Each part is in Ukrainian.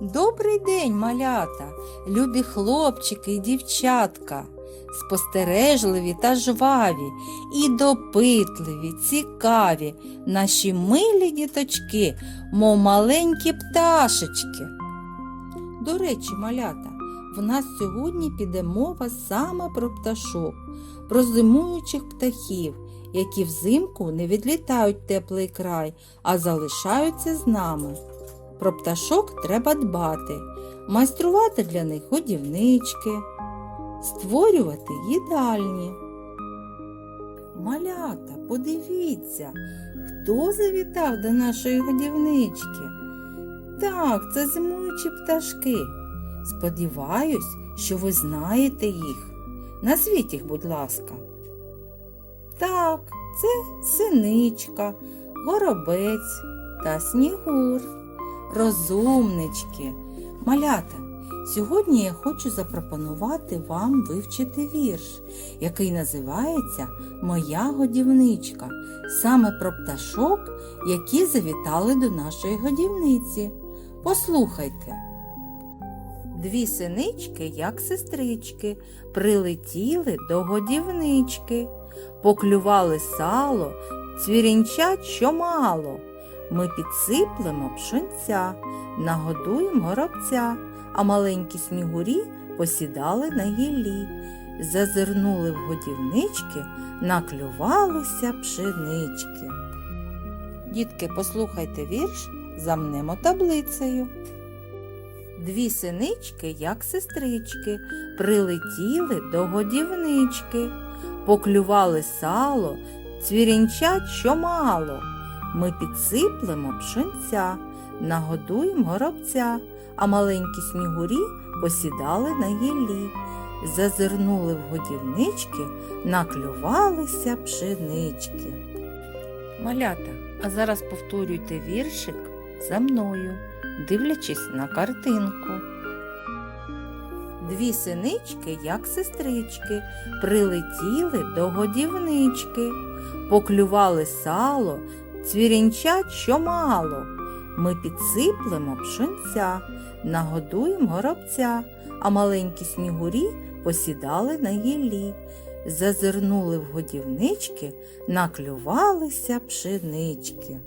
Добрий день, малята, любі хлопчики і дівчатка, спостережливі та жваві, і допитливі, цікаві, наші милі діточки, мов маленькі пташечки. До речі, малята, в нас сьогодні піде мова саме про пташок, про зимуючих птахів, які взимку не відлітають в теплий край, а залишаються з нами. Про пташок треба дбати, майструвати для них годівнички, створювати їдальні. Малята, подивіться, хто завітав до нашої годівнички. Так, це зимуючі пташки. Сподіваюсь, що ви знаєте їх. Назвіть їх, будь ласка. Так, це синичка, горобець та снігур. Розумнички, малята, сьогодні я хочу запропонувати вам вивчити вірш, який називається Моя годівничка, саме про пташок, які завітали до нашої годівниці. Послухайте. Дві синички, як сестрички, прилетіли до годівнички, поклювали сало, цвірінчать що мало. Ми підсиплемо пшенця, нагодуємо горобця, а маленькі снігурі посідали на гіллі, зазирнули в годівнички, наклювалися пшенички. Дітки, послухайте вірш, замнемо таблицею. Дві синички, як сестрички, прилетіли до годівнички, поклювали сало, цвірінчать що мало. Ми підсиплемо пшенця, нагодуємо горобця, а маленькі снігурі посідали на гіллі, зазирнули в годівнички, наклювалися пшенички. Малята, а зараз повторюйте віршик за мною, дивлячись на картинку. Дві синички, як сестрички, прилетіли до годівнички, поклювали сало, цвірінчать що мало. Ми підсиплемо пшенця, нагодуємо горобця, а маленькі снігурі посідали на гіллі, зазирнули в годівнички, наклювалися пшенички.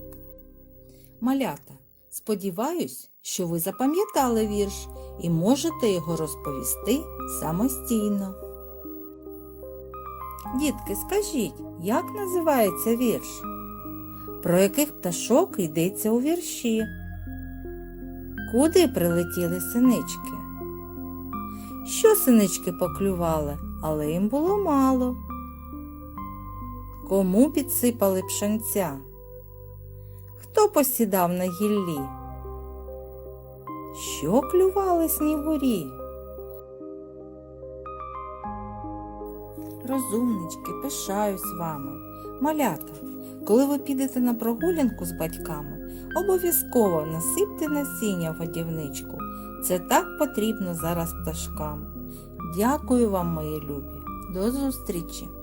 Малята, сподіваюсь, що ви запам'ятали вірш і можете його розповісти самостійно. Дітки, скажіть, як називається вірш? Про яких пташок йдеться у вірші? Куди прилетіли синички? Що синички поклювали, але їм було мало? Кому підсипали пшенця? Хто посідав на гіллі? Що клювали снігурі? Розумнички, пишаюсь вами. Малята, коли ви підете на прогулянку з батьками, обов'язково насипте насіння в годівничку. Це так потрібно зараз пташкам. Дякую вам, мої любі. До зустрічі!